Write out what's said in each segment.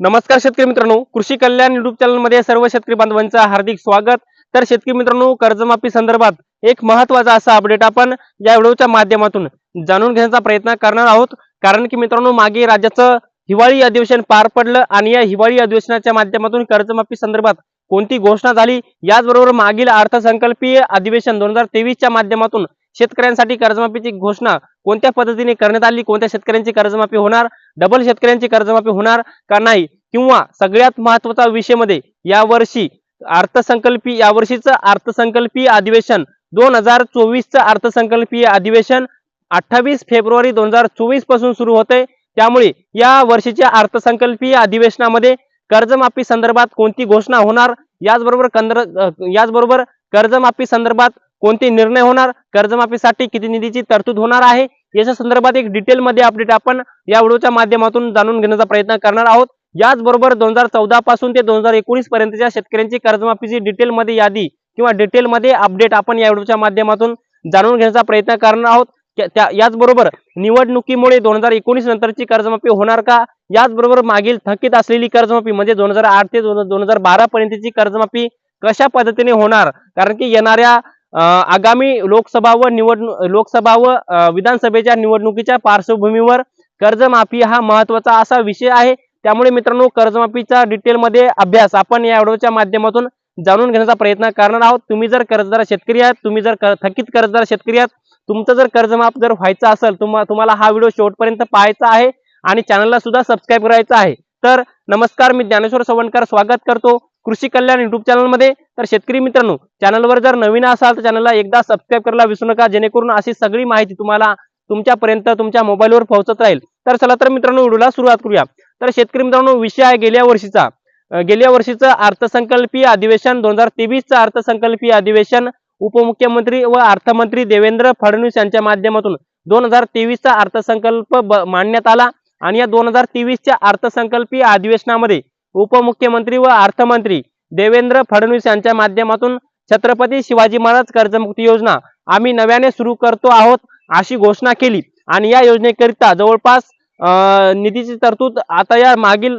नमस्कार शेतकरी मित्रांनो. कृषी कल्याण युट्यूब चॅनलमध्ये सर्व शेतकरी बांधवांचं हार्दिक स्वागत. तर शेतकरी मित्रांनो कर्जमाफी संदर्भात एक महत्त्वाचा असा अपडेट आपण या व्हिडिओच्या माध्यमातून जाणून घेण्याचा प्रयत्न करणार आहोत. कारण की मित्रांनो मागे राज्याचं हिवाळी अधिवेशन पार पडलं आणि या हिवाळी अधिवेशनाच्या माध्यमातून कर्जमाफी संदर्भात कोणती घोषणा झाली याचबरोबर मागील अर्थसंकल्पीय अधिवेशन दोन हजार तेवीसच्या माध्यमातून शेतकऱ्यांसाठी कर्जमाफीची घोषणा कोणत्या पद्धतीने करण्यात आली? कोणत्या शेतकऱ्यांची कर्जमाफी होणार? डबल शेतकऱ्यांची कर्जमाफी होणार का नाही? किंवा सगळ्यात महत्त्वाचा विषयमध्ये यावर्षी अर्थसंकल्पीय यावर्षीचं अर्थसंकल्पीय अधिवेशन दोन हजार चोवीसचं अर्थसंकल्पीय अधिवेशन अठ्ठावीस फेब्रुवारी दोन हजार चोवीसपासून सुरू होते. त्यामुळे या वर्षीच्या अर्थसंकल्पीय अधिवेशनामध्ये कर्जमाफी संदर्भात कोणती घोषणा होणार? याचबरोबर कंद्र याचबरोबर कर्जमाफी संदर्भात कोणते निर्णय होणार? कर्जमाफीसाठी किती निधीची तरतूद होणार आहे? याच्या संदर्भात एक डिटेलमध्ये अपडेट आपण या व्हिडिओच्या माध्यमातून जाणून घेण्याचा प्रयत्न करणार आहोत. याचबरोबर दोन हजार चौदा पासून ते दोन हजार एकोणीस पर्यंतच्या शेतकऱ्यांची कर्जमाफीची डिटेलमध्ये यादी किंवा डिटेलमध्ये अपडेट आपण या व्हिडिओच्या माध्यमातून जाणून घेण्याचा प्रयत्न करणार आहोत. त्या- त्या याचबरोबर निवडणुकीमुळे दोन हजार एकोणीस नंतरची कर्जमाफी होणार का? याचबरोबर मागील थकीत असलेली कर्जमाफी म्हणजे दोन हजार आठ ते दोन हजार बारा पर्यंतची कर्जमाफी कशा पद्धतीने होणार? कारण की येणाऱ्या आगामी लोकसभा व निवडणूक लोकसभा व विधानसभेच्या निवडणुकीच्या पार्श्वभूमीवर कर्जमाफी हा महत्त्वाचा असा विषय आहे. त्यामुळे मित्रांनो कर्जमाफीचा डिटेलमध्ये अभ्यास आपण या व्हिडिओच्या माध्यमातून जाणून घेण्याचा प्रयत्न करणार आहोत. तुम्ही जर कर्जदार शेतकरी आहात तुम्ही जर क- थकीत कर्जदार शेतकरी आहात तुमचं जर कर्जमाफ जर व्हायचं असेल तुम्हा तुम्हाला हा व्हिडिओ शेवटपर्यंत पाहायचा आहे आणि चॅनलला सुद्धा सबस्क्राईब करायचा आहे. तर नमस्कार मी ज्ञानेश्वर सवणकर. स्वागत करतो. कृषी कल्याण युट्यूब चॅनलमध्ये तर शेतकरी मित्रांनो चॅनलवर जर नवीन असाल तर चॅनलला एकदा सबस्क्राईब करायला विसरू नका. जेणेकरून अशी सगळी माहिती तुम्हाला तुमच्यापर्यंत तुमच्या मोबाईलवर पोहोचत राहील. तर चला तर मित्रांनो व्हिडिओला सुरुवात करूया. तर शेतकरी मित्रांनो विषय आहे गेल्या वर्षीचा. गेल्या वर्षीचं अर्थसंकल्पीय अधिवेशन दोन हजार तेवीसचं अर्थसंकल्पीय अधिवेशन उपमुख्यमंत्री व अर्थमंत्री देवेंद्र फडणवीस यांच्या माध्यमातून दोन हजार तेवीसचा अर्थसंकल्प मांडण्यात आला. आणि या दोन हजार तेवीसच्या अर्थसंकल्पीय अधिवेशनामध्ये उपमुख्यमंत्री व अर्थमंत्री देवेंद्र फडणवीस यांच्या माध्यमातून छत्रपती शिवाजी महाराज कर्जमुक्ती योजना आम्ही नव्याने सुरू करतो आहोत अशी घोषणा केली. आणि या योजनेकरिता जवळपास अं, निधीची तरतूद आता या मागील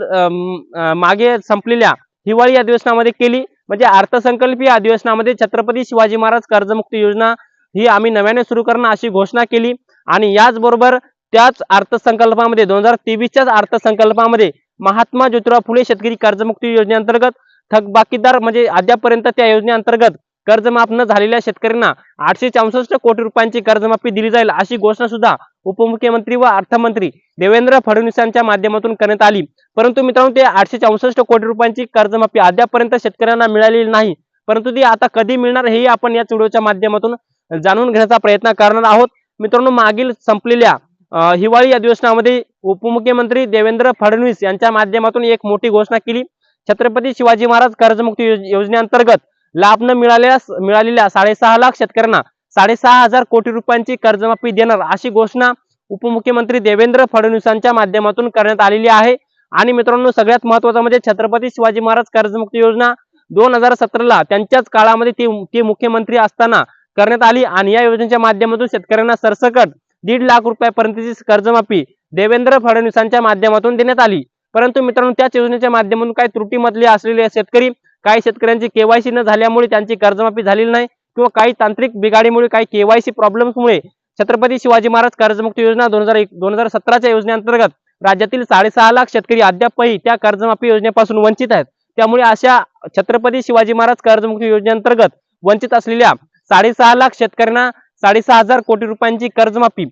मागे संपलेल्या हिवाळी अधिवेशनामध्ये केली. म्हणजे अर्थसंकल्पीय अधिवेशनामध्ये छत्रपती शिवाजी महाराज कर्जमुक्ती योजना ही आम्ही नव्याने सुरू करणं अशी घोषणा केली. आणि याचबरोबर त्याच अर्थसंकल्पामध्ये दोन हजार तेवीसच्याच अर्थसंकल्पामध्ये महात्मा ज्योतिराव फुले शेतकरी कर्जमुक्ती योजनेअंतर्गत थकबाकीदार म्हणजे अद्यापर्यंत त्या योजनेअंतर्गत कर्जमाफ न झालेल्या शेतकऱ्यांना आठशे चौसष्ट कोटी रुपयांची कर्जमाफी दिली जाईल अशी घोषणा सुद्धा उपमुख्यमंत्री व अर्थमंत्री देवेंद्र फडणवीस यांच्या माध्यमातून करण्यात आली. परंतु मित्रांनो ते आठशे चौसष्ट कोटी रुपयांची कर्जमाफी अद्यापर्यंत शेतकऱ्यांना मिळालेली नाही. परंतु ती आता कधी मिळणार हेही आपण या व्हिडिओच्या माध्यमातून जाणून घेण्याचा प्रयत्न करणार आहोत. मित्रांनो मागील संपलेल्या हिवाळी अधिवेशनामध्ये उपमुख्यमंत्री देवेंद्र फडणवीस यांच्या माध्यमातून एक मोठी घोषणा केली. छत्रपती शिवाजी महाराज कर्जमुक्ती योजनेअंतर्गत लाभ न मिळाल्या मिळालेल्या साडेसहा लाख शेतकऱ्यांना साडेसहा हजार कोटी रुपयांची कर्जमाफी देणार अशी घोषणा उपमुख्यमंत्री देवेंद्र फडणवीसांच्या माध्यमातून करण्यात आलेली आहे. आणि मित्रांनो सगळ्यात महत्वाचं म्हणजे छत्रपती शिवाजी महाराज कर्जमुक्ती योजना दोन हजार सतराला त्यांच्याच काळामध्ये ती मुख्यमंत्री असताना करण्यात आली. आणि या योजनेच्या माध्यमातून शेतकऱ्यांना सरसकट दीड लाख रुपयापर्यंतची कर्जमाफी देवेंद्र फडणवीसांच्या माध्यमातून देण्यात आली. परंतु मित्रांनो त्याच योजनेच्या माध्यमातून काही त्रुटीमधले असलेले शेतकरी काही शेतकऱ्यांची केवायसी न झाल्यामुळे त्यांची कर्जमाफी झालेली नाही किंवा काही तांत्रिक बिघाडीमुळे काही केवायसी प्रॉब्लेम्समुळे छत्रपती शिवाजी महाराज कर्जमुक्ती योजना दोन हजार दोन हजार सतराच्या योजनेअंतर्गत राज्यातील साडेसहा लाख शेतकरी अद्यापही त्या कर्जमाफी योजनेपासून वंचित आहेत. त्यामुळे अशा छत्रपती शिवाजी महाराज कर्जमुक्ती योजनेअंतर्गत वंचित असलेल्या साडेसहा लाख शेतकऱ्यांना साडेसहा हजार कोटी रुपयांची कर्जमाफी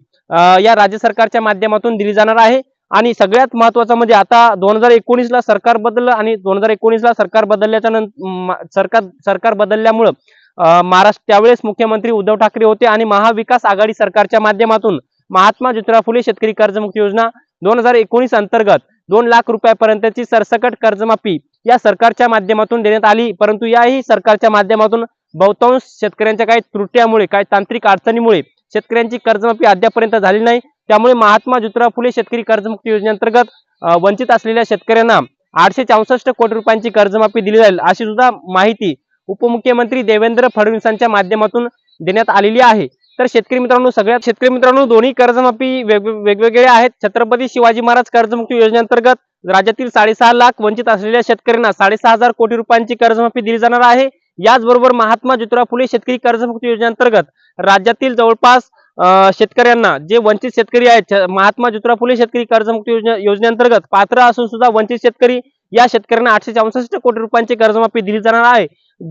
या राज्य सरकारच्या माध्यमातून दिली जाणार आहे. आणि सगळ्यात महत्वाचं म्हणजे आता दोन हजार एकोणीस ला सरकार बदललं आणि दोन हजार एकोणीस ला सरकार बदलल्याच्या नंतर सरकार सरकार बदलल्यामुळं महाराष्ट्र त्यावेळेस मुख्यमंत्री उद्धव ठाकरे होते आणि महाविकास आघाडी सरकारच्या माध्यमातून महात्मा ज्योतिराव फुले शेतकरी कर्जमुक्ती योजना दोन हजार एकोणीस अंतर्गत दोन लाख रुपयापर्यंतची सरसकट कर्जमाफी या सरकारच्या माध्यमातून देण्यात आली. परंतु याही सरकारच्या माध्यमातून बहुतांश शेतकऱ्यांच्या काही त्रुट्यामुळे काही तांत्रिक अडचणीमुळे शेतकऱ्यांची कर्जमाफी अद्यापर्यंत झाली नाही. त्यामुळे महात्मा ज्योतिराव फुले शेतकरी कर्जमुक्ती योजनेअंतर्गत वंचित असलेल्या शेतकऱ्यांना आठशे चौसष्ट कोटी रुपयांची कर्जमाफी दिली जाईल अशी सुद्धा माहिती उपमुख्यमंत्री देवेंद्र फडणवीसांच्या माध्यमातून देण्यात आलेली आहे. तर शेतकरी मित्रांनो सगळ्यात शेतकरी मित्रांनो दोन्ही कर्जमाफी वेगवेगळ्या आहेत. छत्रपती शिवाजी महाराज कर्जमुक्ती योजनेअंतर्गत राज्यातील साडेसहा लाख वंचित असलेल्या शेतकऱ्यांना साडेसहा हजार कोटी रुपयांची कर्जमाफी दिली जाणार आहे. याचबरोबर महात्मा ज्योतिराव फुले शेतकरी कर्जमुक्ती योजनेअंतर्गत राज्यातील जवळपास अं, शेतकऱ्यांना जे वंचित शेतकरी आहेत महात्मा ज्योतिराव फुले शेतकरी कर्जमुक्ती योजना योजनेअंतर्गत पात्र असून सुद्धा वंचित शेतकरी या शेतकऱ्यांना आठशे चौसष्ट कोटी रुपयांची कर्जमाफी दिली जाणार आहे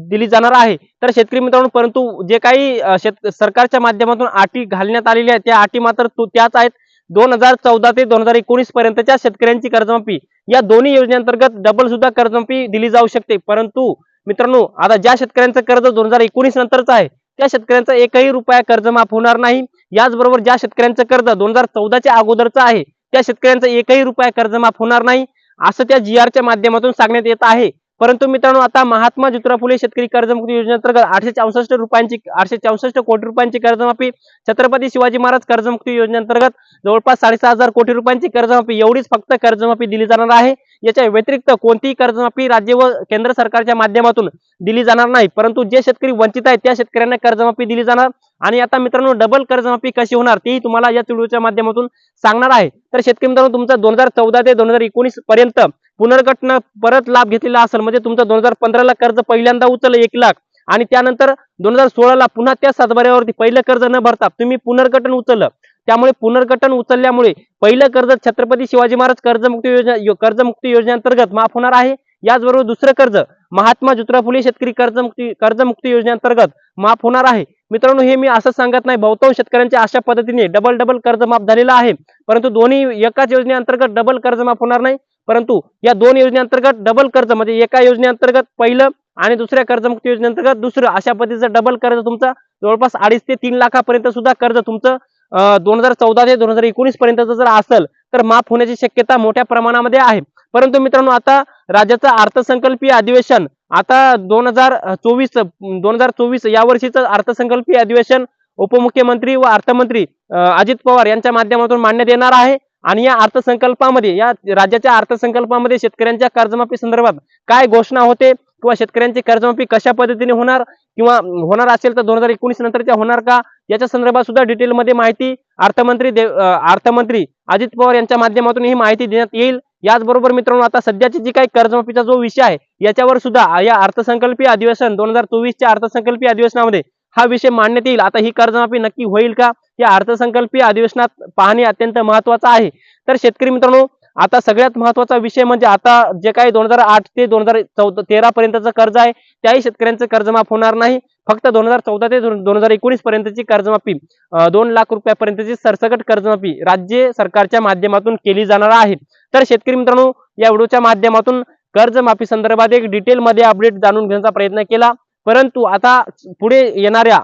दिली जाणार आहे. तर शेतकरी मित्रांनो परंतु जे काही शेत सरकारच्या माध्यमातून अटी घालण्यात आलेल्या आहेत त्या अटी मात्र तो- त्याच आहेत. दोन हजार चौदा ते दोन हजार एकोणीस पर्यंतच्या शेतकऱ्यांची कर्जमाफी या दोन्ही योजनेअंतर्गत डबल सुद्धा कर्जमाफी दिली जाऊ शकते. परंतु मित्रांनो आता ज्या शेतकऱ्यांचं कर्ज दोन हजार एकोणीस नंतरच आहे त्या शेतकऱ्यांचा एकही रुपया कर्ज माफ होणार नाही. याचबरोबर ज्या शेतकऱ्यांचं कर्ज दोन हजार चौदाच्या अगोदरचं आहे त्या शेतकऱ्यांचा एकही रुपया कर्ज माफ होणार नाही. असं त्या जी आरच्या माध्यमातून सांगण्यात येत आहे. परंतु मित्रांनो आता महात्मा ज्योतिराव फुले शेतकरी कर्जमुक्ती योजनेअंतर्गत आठशे चौसष्ट रुपयांची आठशे चौसष्ट कोटी रुपयांची कर्जमाफी छत्रपती शिवाजी महाराज कर्जमुक्ती योजनेअंतर्गत जवळपास साडेसहा हजार कोटी रुपयांची कर्जमाफी एवढीच फक्त कर्जमाफी दिली जाणार आहे. याच्या व्यतिरिक्त कोणतीही कर्जमाफी राज्य व केंद्र सरकारच्या माध्यमातून दिली जाणार नाही. परंतु जे शेतकरी वंचित आहेत त्या शेतकऱ्यांना कर्जमाफी दिली जाणार. आणि आता मित्रांनो डबल कर्जमाफी कशी होणार तेही तुम्हाला या व्हिडिओच्या माध्यमातून सांगणार आहे. तर शेतकरी मित्रांनो तुमचा दोन हजार चौदा ते दोन हजार एकोणीस पर्यंत पुनर्गठन परत लाभ घेतलेला असेल म्हणजे तुमचं दोन हजार पंधराला कर्ज पहिल्यांदा उचललं एक लाख आणि त्यानंतर दोन हजार सोळाला पुन्हा त्या सातबाऱ्यावरती पहिलं कर्ज न भरता तुम्ही पुनर्गठन उचललं. त्यामुळे पुनर्गठन उचलल्यामुळे पहिलं कर्ज छत्रपती शिवाजी महाराज कर्जमुक्ती योजना यो- कर्जमुक्ती योजनेअंतर्गत माफ होणार आहे. याचबरोबर दुसरं कर्ज महात्मा ज्योतिराव फुले शेतकरी कर्जमुक्ती कर्जमुक्ती योजनेअंतर्गत माफ होणार आहे. मित्रांनो हे मी असं सांगत नाही. बहुतांश शेतकऱ्यांच्या अशा पद्धतीने डबल डबल कर्ज माफ झालेलं आहे. परंतु दोन्ही एकाच योजनेअंतर्गत डबल कर्ज माफ होणार नाही. परंतु या दोन योजनेअंतर्गत डबल कर्ज म्हणजे एका योजनेअंतर्गत पहिलं आणि दुसऱ्या कर्जमुक्ती योजनेअंतर्गत दुसरं अशा पद्धतीचं डबल कर्ज तुमचं जवळपास अडीच ते तीन लाखापर्यंत सुद्धा कर्ज तुमचं दोन हजार चौदा ते दोन हजार एकोणीस पर्यंत जर असेल तर माफ होण्याची शक्यता मोठ्या प्रमाणामध्ये आहे. परंतु मित्रांनो आता राज्याचं अर्थसंकल्पीय अधिवेशन आता दोन हजार चोवीस दोन हजार चोवीस या वर्षीचं अर्थसंकल्पीय अधिवेशन उपमुख्यमंत्री व अर्थमंत्री अजित पवार यांच्या माध्यमातून मांडण्यात येणार आहे. आणि या अर्थसंकल्पामध्ये या राज्याच्या अर्थसंकल्पामध्ये शेतकऱ्यांच्या कर्जमाफी संदर्भात काय घोषणा होते किंवा शेतकऱ्यांची कर्जमाफी कशा पद्धतीने होणार किंवा होणार असेल तर दोन हजार एकोणीस नंतरच्या होणार का? याच्या संदर्भात सुद्धा डिटेलमध्ये माहिती अर्थमंत्री देव अर्थमंत्री अजित पवार यांच्या माध्यमातून ही माहिती देण्यात येईल. याचबरोबर मित्रांनो आता सध्याची जी काही कर्जमाफीचा जो विषय आहे याच्यावर सुद्धा या अर्थसंकल्पीय अधिवेशन दोन हजार चोवीसच्या अर्थसंकल्पीय अधिवेशनामध्ये हा विषय मांडण्यात येईल. आता ही कर्जमाफी नक्की होईल का? या अर्थसंकल्पीय अधिवेशनात पाहणे अत्यंत महत्वाचं आहे. तर शेतकरी मित्रांनो आता सगळ्यात महत्त्वाचा विषय म्हणजे आता जे काही दोन हजार आठ ते दोन हजार चौदा तेरा पर्यंतचं कर्ज आहे त्याही शेतकऱ्यांचं कर्जमाफ होणार नाही. फक्त दोन हजार चौदा ते दोन हजार एकोणीस पर्यंतची कर्जमाफी दोन लाख रुपयापर्यंतची सरसकट कर्जमाफी राज्य सरकारच्या माध्यमातून केली जाणार आहे. तर शेतकरी मित्रांनो या व्हिडिओच्या माध्यमातून कर्जमाफी संदर्भात एक डिटेल मध्ये अपडेट जाणून घेण्याचा प्रयत्न केला. परंतु आता पुढे येणाऱ्या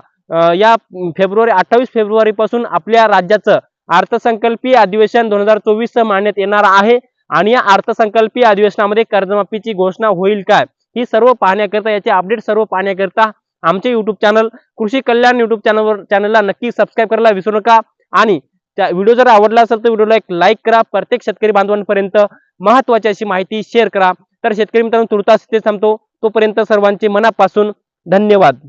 या फेब्रुवारी अठ्ठावीस फेब्रुवारी पासून आपल्या राज्याचं अर्थसंकल्पीय अधिवेशन दोन हजार चोवीस मांडण्यात येणार आहे आणि या अर्थसंकल्पीय अधिवेशनामध्ये कर्जमाफीची घोषणा होईल काय? ही सर्व पाहण्याकरता याचे अपडेट सर्व पाहण्याकरता आमचे युट्यूब चॅनल कृषी कल्याण युट्यूब चॅनलवर चॅनलला नक्की सबस्क्राईब करायला विसरू नका. आणि त्या व्हिडिओ जर आवडला असेल तर व्हिडिओला एक लाईक करा. प्रत्येक शेतकरी बांधवांपर्यंत महत्वाची अशी माहिती शेअर करा. तर शेतकरी मित्रांनो तुर्तास ते थांबतो. तोपर्यंत सर्वांचे मनापासून धन्यवाद.